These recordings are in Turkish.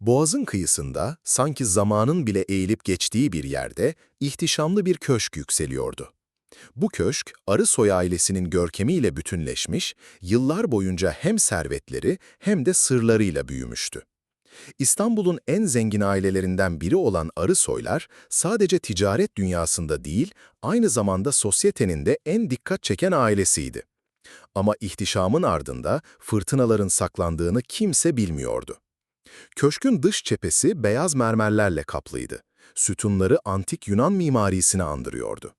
Boğazın kıyısında, sanki zamanın bile eğilip geçtiği bir yerde, ihtişamlı bir köşk yükseliyordu. Bu köşk, Arısoy ailesinin görkemiyle bütünleşmiş, yıllar boyunca hem servetleri hem de sırlarıyla büyümüştü. İstanbul'un en zengin ailelerinden biri olan Arısoylar, sadece ticaret dünyasında değil, aynı zamanda sosyetenin de en dikkat çeken ailesiydi. Ama ihtişamın ardında fırtınaların saklandığını kimse bilmiyordu. Köşkün dış cephesi beyaz mermerlerle kaplıydı. Sütunları antik Yunan mimarisini andırıyordu.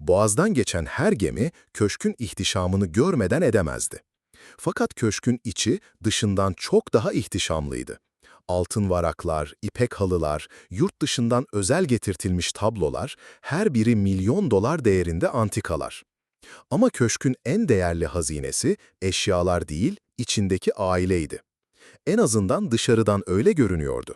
Boğazdan geçen her gemi köşkün ihtişamını görmeden edemezdi. Fakat köşkün içi dışından çok daha ihtişamlıydı. Altın varaklar, ipek halılar, yurt dışından özel getirtilmiş tablolar, her biri milyon dolar değerinde antikalar. Ama köşkün en değerli hazinesi eşyalar değil, içindeki aileydi. En azından dışarıdan öyle görünüyordu.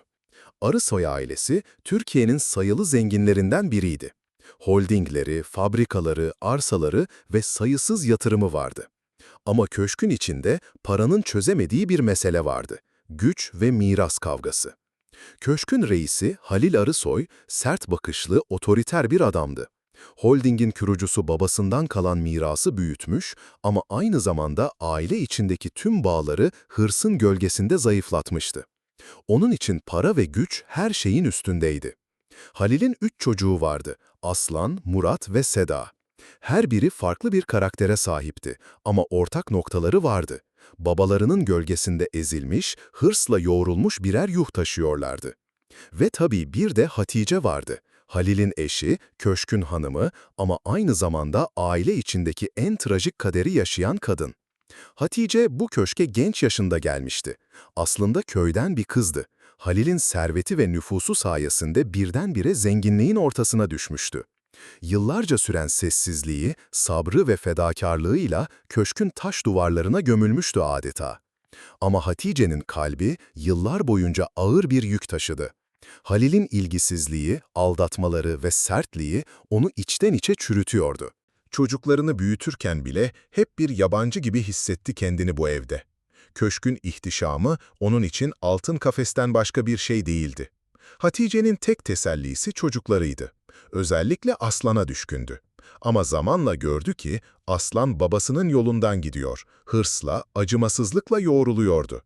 Arısoy ailesi Türkiye'nin sayılı zenginlerinden biriydi. Holdingleri, fabrikaları, arsaları ve sayısız yatırımı vardı. Ama köşkün içinde paranın çözemediği bir mesele vardı. Güç ve miras kavgası. Köşkün reisi Halil Arısoy, sert bakışlı, otoriter bir adamdı. Holdingin kurucusu babasından kalan mirası büyütmüş ama aynı zamanda aile içindeki tüm bağları hırsın gölgesinde zayıflatmıştı. Onun için para ve güç her şeyin üstündeydi. Halil'in üç çocuğu vardı, Aslan, Murat ve Seda. Her biri farklı bir karaktere sahipti ama ortak noktaları vardı. Babalarının gölgesinde ezilmiş, hırsla yoğrulmuş birer yuh taşıyorlardı. Ve tabii bir de Hatice vardı. Halil'in eşi, köşkün hanımı ama aynı zamanda aile içindeki en trajik kaderi yaşayan kadın. Hatice bu köşke genç yaşında gelmişti. Aslında köyden bir kızdı. Halil'in serveti ve nüfusu sayesinde birdenbire zenginliğin ortasına düşmüştü. Yıllarca süren sessizliği, sabrı ve fedakarlığıyla köşkün taş duvarlarına gömülmüştü adeta. Ama Hatice'nin kalbi yıllar boyunca ağır bir yük taşıdı. Halil'in ilgisizliği, aldatmaları ve sertliği onu içten içe çürütüyordu. Çocuklarını büyütürken bile hep bir yabancı gibi hissetti kendini bu evde. Köşkün ihtişamı onun için altın kafesten başka bir şey değildi. Hatice'nin tek tesellisi çocuklarıydı. Özellikle Aslan'a düşkündü. Ama zamanla gördü ki Aslan babasının yolundan gidiyor, hırsla, acımasızlıkla yoğruluyordu.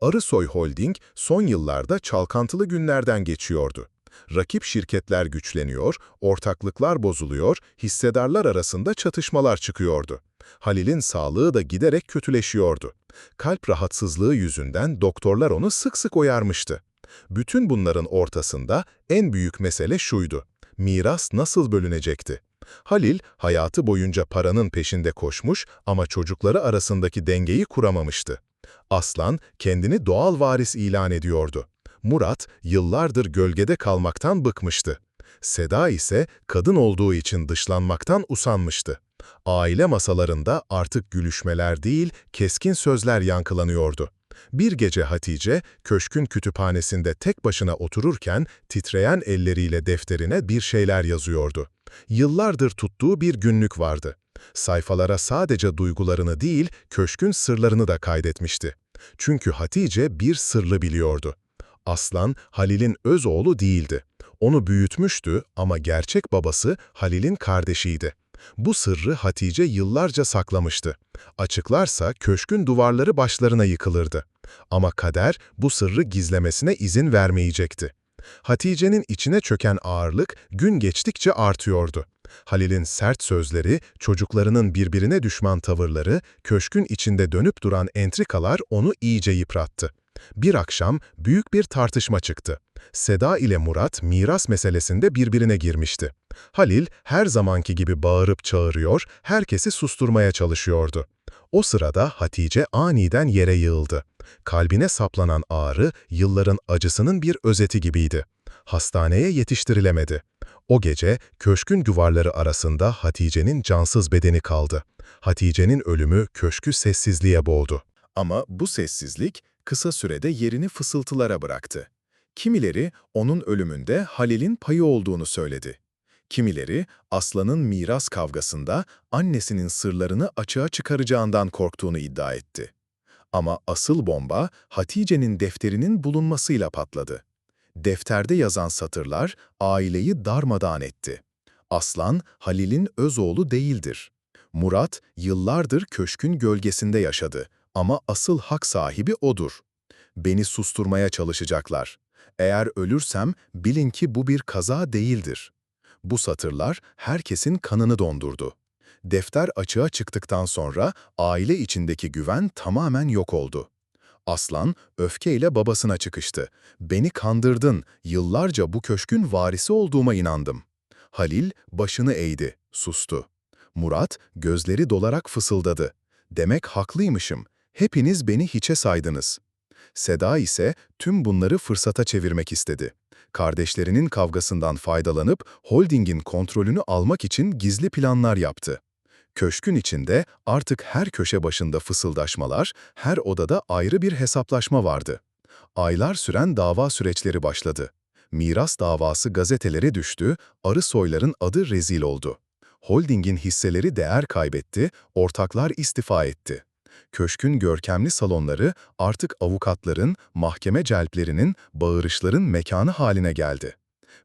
Arısoy Holding son yıllarda çalkantılı günlerden geçiyordu. Rakip şirketler güçleniyor, ortaklıklar bozuluyor, hissedarlar arasında çatışmalar çıkıyordu. Halil'in sağlığı da giderek kötüleşiyordu. Kalp rahatsızlığı yüzünden doktorlar onu sık sık uyarmıştı. Bütün bunların ortasında en büyük mesele şuydu. Miras nasıl bölünecekti? Halil, hayatı boyunca paranın peşinde koşmuş ama çocukları arasındaki dengeyi kuramamıştı. Aslan, kendini doğal varis ilan ediyordu. Murat, yıllardır gölgede kalmaktan bıkmıştı. Seda ise kadın olduğu için dışlanmaktan usanmıştı. Aile masalarında artık gülüşmeler değil, keskin sözler yankılanıyordu. Bir gece Hatice, köşkün kütüphanesinde tek başına otururken titreyen elleriyle defterine bir şeyler yazıyordu. Yıllardır tuttuğu bir günlük vardı. Sayfalara sadece duygularını değil, köşkün sırlarını da kaydetmişti. Çünkü Hatice bir sırlı biliyordu. Aslan, Halil'in öz oğlu değildi. Onu büyütmüştü ama gerçek babası Halil'in kardeşiydi. Bu sırrı Hatice yıllarca saklamıştı. Açıklarsa köşkün duvarları başlarına yıkılırdı. Ama kader bu sırrı gizlemesine izin vermeyecekti. Hatice'nin içine çöken ağırlık gün geçtikçe artıyordu. Halil'in sert sözleri, çocuklarının birbirine düşman tavırları, köşkün içinde dönüp duran entrikalar onu iyice yıprattı. Bir akşam büyük bir tartışma çıktı. Seda ile Murat miras meselesinde birbirine girmişti. Halil her zamanki gibi bağırıp çağırıyor, herkesi susturmaya çalışıyordu. O sırada Hatice aniden yere yığıldı. Kalbine saplanan ağrı yılların acısının bir özeti gibiydi. Hastaneye yetiştirilemedi. O gece köşkün duvarları arasında Hatice'nin cansız bedeni kaldı. Hatice'nin ölümü köşkü sessizliğe boğdu. Ama bu sessizlik kısa sürede yerini fısıltılara bıraktı. Kimileri onun ölümünde Halil'in payı olduğunu söyledi. Kimileri Aslan'ın miras kavgasında annesinin sırlarını açığa çıkaracağından korktuğunu iddia etti. Ama asıl bomba Hatice'nin defterinin bulunmasıyla patladı. Defterde yazan satırlar aileyi darmadağın etti. Aslan, Halil'in öz oğlu değildir. Murat, yıllardır köşkün gölgesinde yaşadı ama asıl hak sahibi odur. Beni susturmaya çalışacaklar. Eğer ölürsem bilin ki bu bir kaza değildir. Bu satırlar herkesin kanını dondurdu. Defter açığa çıktıktan sonra aile içindeki güven tamamen yok oldu. Aslan öfkeyle babasına çıkıştı. Beni kandırdın, yıllarca bu köşkün varisi olduğuma inandım. Halil başını eğdi, sustu. Murat gözleri dolarak fısıldadı. Demek haklıymışım, hepiniz beni hiçe saydınız. Seda ise tüm bunları fırsata çevirmek istedi. Kardeşlerinin kavgasından faydalanıp holdingin kontrolünü almak için gizli planlar yaptı. Köşkün içinde artık her köşe başında fısıldaşmalar, her odada ayrı bir hesaplaşma vardı. Aylar süren dava süreçleri başladı. Miras davası gazetelere düştü, arı soyların adı rezil oldu. Holdingin hisseleri değer kaybetti, ortaklar istifa etti. Köşkün görkemli salonları artık avukatların, mahkeme celplerinin, bağırışların mekanı haline geldi.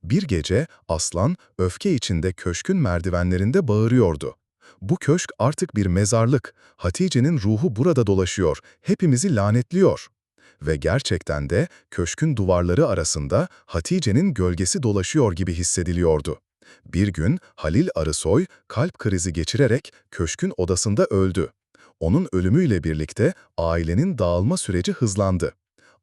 Bir gece Aslan öfke içinde köşkün merdivenlerinde bağırıyordu. Bu köşk artık bir mezarlık. Hatice'nin ruhu burada dolaşıyor, hepimizi lanetliyor. Ve gerçekten de köşkün duvarları arasında Hatice'nin gölgesi dolaşıyor gibi hissediliyordu. Bir gün Halil Arısoy kalp krizi geçirerek köşkün odasında öldü. Onun ölümüyle birlikte ailenin dağılma süreci hızlandı.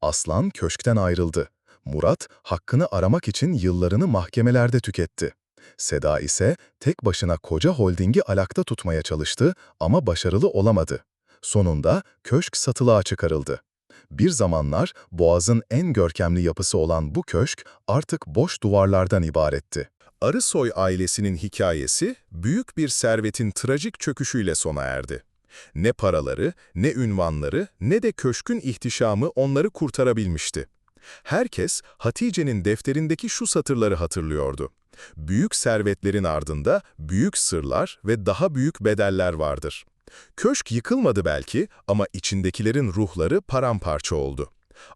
Aslan köşkten ayrıldı. Murat hakkını aramak için yıllarını mahkemelerde tüketti. Seda ise tek başına koca holdingi alakta tutmaya çalıştı ama başarılı olamadı. Sonunda köşk satılığa çıkarıldı. Bir zamanlar Boğaz'ın en görkemli yapısı olan bu köşk artık boş duvarlardan ibaretti. Arısoy ailesinin hikayesi büyük bir servetin trajik çöküşüyle sona erdi. Ne paraları, ne ünvanları, ne de köşkün ihtişamı onları kurtarabilmişti. Herkes Hatice'nin defterindeki şu satırları hatırlıyordu. Büyük servetlerin ardında büyük sırlar ve daha büyük bedeller vardır. Köşk yıkılmadı belki ama içindekilerin ruhları paramparça oldu.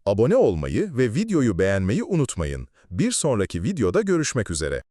Abone olmayı ve videoyu beğenmeyi unutmayın. Bir sonraki videoda görüşmek üzere.